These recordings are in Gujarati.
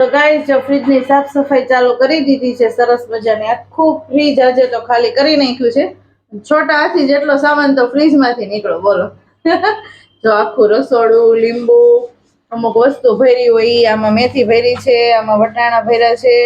તો ગાઈસ જો ફ્રીજની સાફ સફાઈ ચાલુ કરી દીધી છે, સરસ મજાની. આખું ફ્રીજ આજે તો ખાલી કરી નાખ્યું છે. છોટા હાથી જેટલો સામાન તો ફ્રીજમાંથી નીકળો, બોલો. જો આખું રસોડું, લીંબુ, અમુક વસ્તુ ભરી હોય, આમાં મેથી ભરી છે, આમાં વટાણા ભર્યા છે,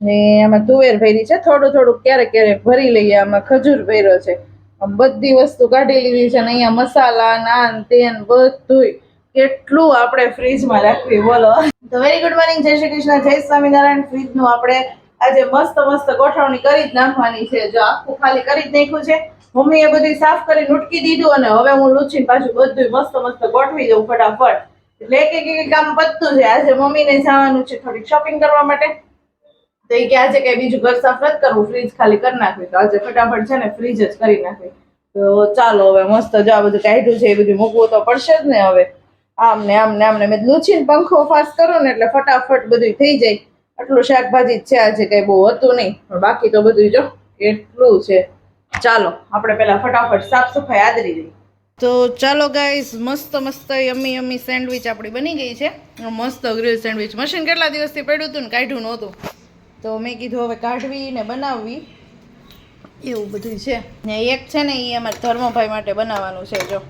ને આમાં તુવેર ભરી છે. થોડું થોડું ક્યારેક ક્યારેક ભરી લઈએ, આમાં ખજૂર ભર્યો છે. બધી વસ્તુ કાઢી લીધી છે, ને અહીંયા મસાલા, નાન તેન બધુંય કેટલું આપણે ફ્રીજમાં રાખવી બોલો. તો વેરી ગુડ મોર્નિંગ જય શ્રી કૃષ્ણ, જય સ્વામિનારાયણ. ફ્રીજનું આપણે આજે મસ્ત મસ્ત ગોઠવણી કરી જ નાખવાની છે. જો આખું ખાલી કરી જ નાખ્યું છે. મમ્મીએ બધું સાફ કરી ઉટકી દીધું અને હવે હું લૂછીને પાછું બધું મસ્ત મસ્ત ગોઠવી દઉં ફટાફટ. એટલે એક એક કામ પતતું છે. આજે મમ્મીને જવાનું છે થોડીક શોપિંગ કરવા માટે. તો એ કે આજે કઈ બીજું ઘર સાફ નથી કરવું ફ્રીજ ખાલી કરી નાખવી. તો આજે ફટાફટ છે ને ફ્રીજ જ કરી નાખવી. તો ચાલો હવે મસ્ત જો આ બધું કાઢ્યું છે, એ બધું મૂકવું તો પડશે જ ને હવે. આમ ને આમ ને આમ ને મેં લૂછીને પંખો ફાસ્ટ કરો ને એટલે ફટાફટ બધું થઈ જાય. આટલું શાકભાજી છે આજે, કઈ બહુ હતું નહીં. પણ બાકી તો બધું જો, એટલું છે. ચાલો, આપણે પેલા ફટાફટ સાફ સફાઈ આદરી લઈએ. તો ચાલો ગાઈસ મસ્ત મસ્ત યમી યમી સેન્ડવિચ આપણી બની ગઈ છે. મસ્ત ગ્રીલ સેન્ડવિચ મશીન કેટલા દિવસથી પડ્યું હતું ને કાઢ્યું નહોતું. તો મેં કીધું, હવે કાઢવી ને બનાવવી. એવું બધું છે. ને એક છે ને એ અમારા ધર્મભાઈ માટે બનાવવાનું છે, જો.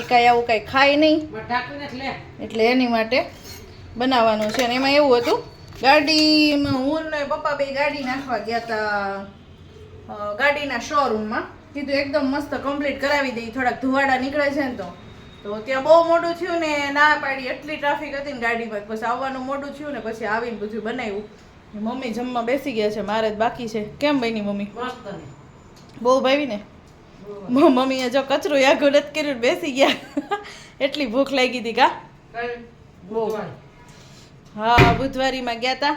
એ કાંઈ આવું કાંઈ ખાય નહીં. એટલે એની માટે બનાવવાનું છે અને એમાં એવું હતું ગાડીમાં હું ને પપ્પા બે ગાડી નાખવા ગયા હતા ગાડીના શોરૂમમાં કીધું એકદમ મસ્ત કમ્પ્લીટ કરાવી દઈ થોડાક ધુવાડા નીકળે છે ને તો. તો ત્યાં બહુ મોડું થયું ને ના પાડી એટલી ટ્રાફિક હતી ને ગાડીમાં પછી આવવાનું મોડું થયું ને પછી આવીને બધું બનાવ્યું. મમ્મી જમવા બેસી ગયા છે મારે જ બાકી છે. કેમ બની મમ્મી? બહુ ભાવી ને? મમ્મીએ જો કચરું યા નથી કર્યું બેસી ગયા. એટલી ભૂખ લાગી હતી કા? હા બુધવારીમાં ગયા હતા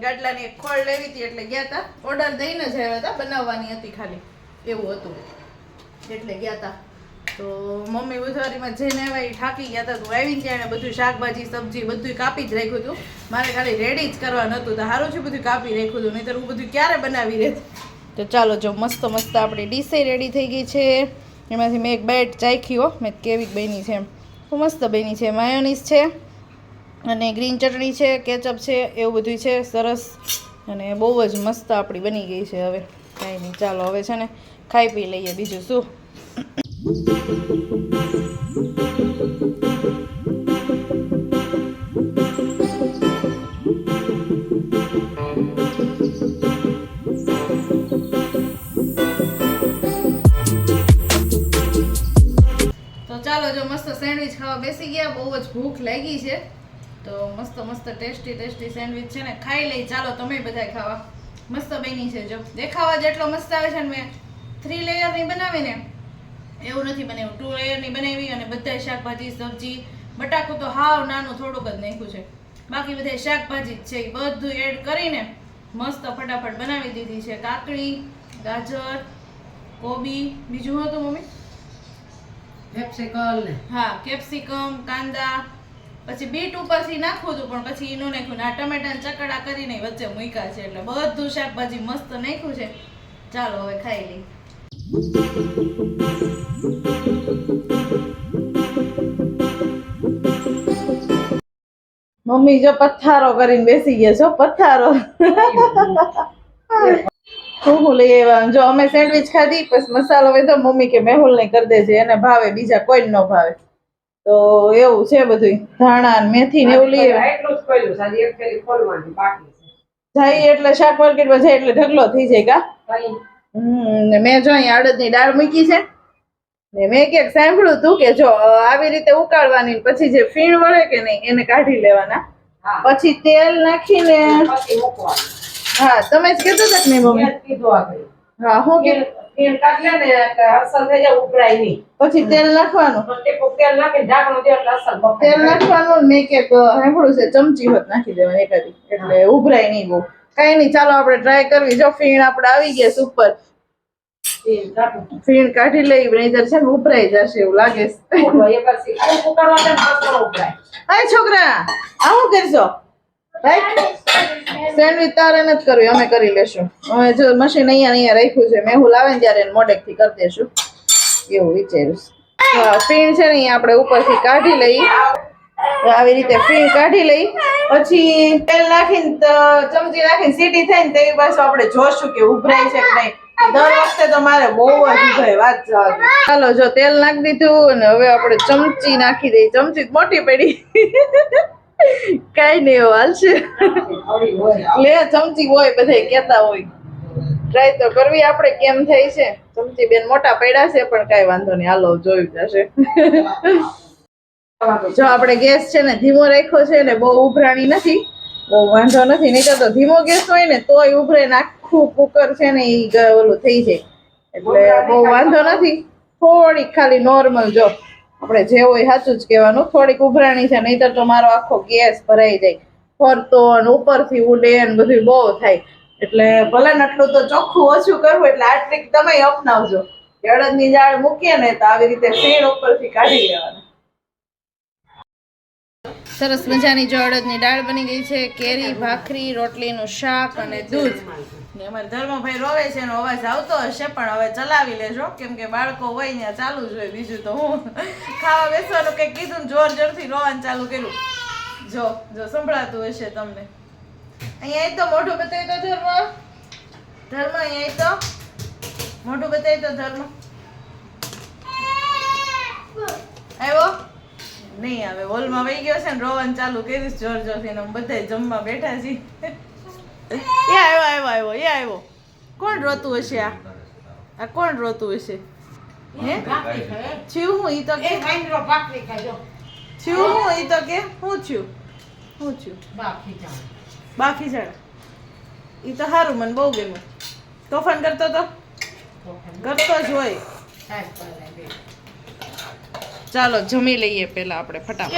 ગાટલાની એક ખોળ લેવી હતી એટલે ગયા હતા ઓર્ડર દઈને જ આવ્યા હતા બનાવવાની હતી ખાલી. એવું હતું. એટલે ગયા હતા તો મમ્મી બુધવારીમાં જઈને આવ્યા એ થાકી ગયા હતા તો આવીને ત્યાં બધું શાકભાજી સબ્જી બધું કાપી જ રાખ્યું હતું. મારે ખાલી રેડી જ કરવાનું હતું. તો સારું છે બધું કાપી રાખ્યું હતું. નહીંતર હું બધું ક્યારે બનાવી રહેત? તો ચાલો જો મસ્ત મસ્ત આપણી ડીશે રેડી થઈ ગઈ છે. એમાંથી મેં એક બેટ ચાખ્યો મેં કેવી બની છે એમ. તો મસ્ત બની છે. માયોનીસ છે અને ગ્રીન ચટણી છે કેચઅપ છે, એવું બધું છે. સરસ. અને બહુ જ મસ્ત આપણી બની ગઈ છે હવે. કાંઈ નહીં, ચાલો હવે છે ને ખાઈ પી લઈએ બીજું શું? મસ્ત સેન્ડવિચ ખાવા બેસી ગયા, બહુ જ ભૂખ લાગી છે. તો મસ્ત મસ્ત ટેસ્ટી ટેસ્ટી સેન્ડવિચ છે ને ખાઈ લઈ, ચાલો તમે બધા ખાવા. મસ્ત બની છે જો. દેખાવા જેટલો મસ્ત આવે છે ને મેં થ્રી લેયરની બનાવીને, એવું નથી બનાવ્યું. ટુ લેયરની બનાવી અને બધા શાકભાજી, સબ્જી, બટાકું તો હાવ નાનું થોડુંક જ નાખ્યું છે. બાકી બધા શાકભાજી જ છે. એ બધું એડ કરીને મસ્ત ફટાફટ બનાવી દીધી છે. કાકડી, ગાજર, કોબી, બીજું હતું મમ્મી? પેપ્સિકલ ને. હા કેપ્સિકમ કાંદા પછી બીટ ઉપરથી નાખવું હતું પણ પછી એનું નાખ્યું આ ટમેટા ચકડા કરીને વચ્ચે મૂક્યા છે એટલે બધું શાકભાજી મસ્ત નાખ્યું છે. ચાલો હવે ખાઈ લઈ મમ્મી જો પથ્થારો કરીને બેસી ગયા છો પથ્થારો હું લઈ આવ્યા જો અમે સેન્ડવિચ ખાધી પછી મસાલો વેધો મમ્મી કે મેહુલ ને કરી દેજે એને ભાવે બીજા કોઈ ન ભાવે. તો એવું છે બધું ધાણા મેથી ને એવું લઈ જાય એટલે શાક માર્કેટમાં જાય એટલે ઢગલો થઈ જાય કા? હમ ને મેં જો અહીંયા અડદની દાળ મૂકી છે. ને મેં ક્યાંક સાંભળ્યું હતું કે જો આવી રીતે ઉકાળવાની પછી જે ફીણ વળે કે નહીં એને કાઢી લેવાના. પછી તેલ નાખીને હા તમે જ કીધું છે કે નહીં મમ્મી? કીધું આગળ હા હું કે તેલ તેલ ને અસર થઈ જાય ઉભરાય નહીં. પછી તેલ નાખવાનું? તેલ નાખીને ઢાંકણું દે એટલે અસર તેલ નાખવાનું મેં ક્યાંક સાંભળ્યું છે ચમચી હોત નાખી દેવાની એકાદી. એટલે ઉભરાય નહીં બહુ. કઈ નહીં ચાલો આપણે ટ્રાય કરવી. જો ફીણ આપણે આવી ગયા તેલ ફીણ કાઢી લઈ નહીતર છે ને ઉભરાઈ જશે એવું લાગે છે. છોકરા આવું કરવા કરશો સેન્ડવિચ તારે નથી કરવી, અમે કરી લેશું. અમે જો મશીન અહીંયા અહીંયા રાખ્યું છે, મેહુલ આવે ને ત્યારે મોડેકથી કરી દેશું. એવું વિચાર્યું ફીણ છે ને આપણે ઉપરથી કાઢી લઈ. આવી રીતે ફીણ કાઢી લઈ. પછી તેલ નાખીને ચમચી નાખીને સીટી થાય ને તેવી પાછું આપણે જોશું કે ઉભરાય છે કે નહીં. દર વખતે તો મારે બહુ જ વાત ચાલો, જો તેલ નાખી દીધું અને હવે આપણે ચમચી નાખી દઈ ચમચી મોટી પડી. કઈ નહીં હાલશે લે, ચમચી હોય બધા કેતા હોય. ટ્રાય તો કરવી, આપણે કેમ થઈ છે? ચમચી બેન મોટા પડ્યા છે, પણ કઈ વાંધો નહીં. હાલો, જોયું જશે. જો આપણે ગેસ છે ને ધીમો રાખ્યો છે ને બહુ ઉભરાણી નથી, બહુ વાંધો નથી. નહીં તો ધીમો ગેસ હોય ને તોય ઉભરે ને આખું કુકર છે ને એ ઓલું થઈ જાય. એટલે બહુ વાંધો નથી. થોડીક ખાલી નોર્મલ જો. આપણે જે હોય સાચું જ કહેવાનું. થોડીક ઉભરાણી છે, નહીતર તો મારો આખો ગેસ ભરાઈ જાય. ફરતો અને ઉપરથી ઉડે ને બધું બહુ થાય. એટલે ભલે ને આટલું તો ચોખ્ખું ઓછું કરવું, એટલે આ ટ્રીક તમે અપનાવજો. અડદની જાળ મૂકીએ ને તો આવી રીતે શેણ ઉપરથી કાઢી લેવાનું. સરસ મજાની જો અડદની દાળ બની ગઈ છે, કેરી, ભાખરી, રોટલીનું શાક અને દૂધ. ને અમારે ધર્મભાઈ રોવે છે એનો અવાજ આવતો હશે, પણ હવે ચલાવી લેજો. કેમ કે બાળકો હોય ને ચાલુ જ હોય, બીજું તો હું ખાવા બેસવાનું કંઈક કીધું જોર જોરથી રોવાનું ચાલુ કર્યું. જો જો સંભળાતું હશે તમને. અહીંયા તો મોઢું બતાવી તો ધર્મ. ધર્મ અહીંયા તો. મોઢું બતાવી તો ધર્મ. આવ્યો? નહીં આવે. હોલમાં વહી ગયો છે ને રોવાનું ચાલુ કરીશ જોર જોરથી ને બધા જમવા બેઠા છે એ આવ્યો આવ્યો આવ્યો એ આવ્યો. કોણ રોતું હશે આ? આ કોણ રોતું હશે? હે? છું હું ઈ તો કે? થયું હું ઈ તો કે? હું છું હું છું બાકી જાણ બાકી જણા ઈ તો સારું મને બહુ ગમ્યું. તોફાન કરતો તો? કરતો જ હોય. ચાલો જમી લઈએ પેલા આપણે ફટાફટ.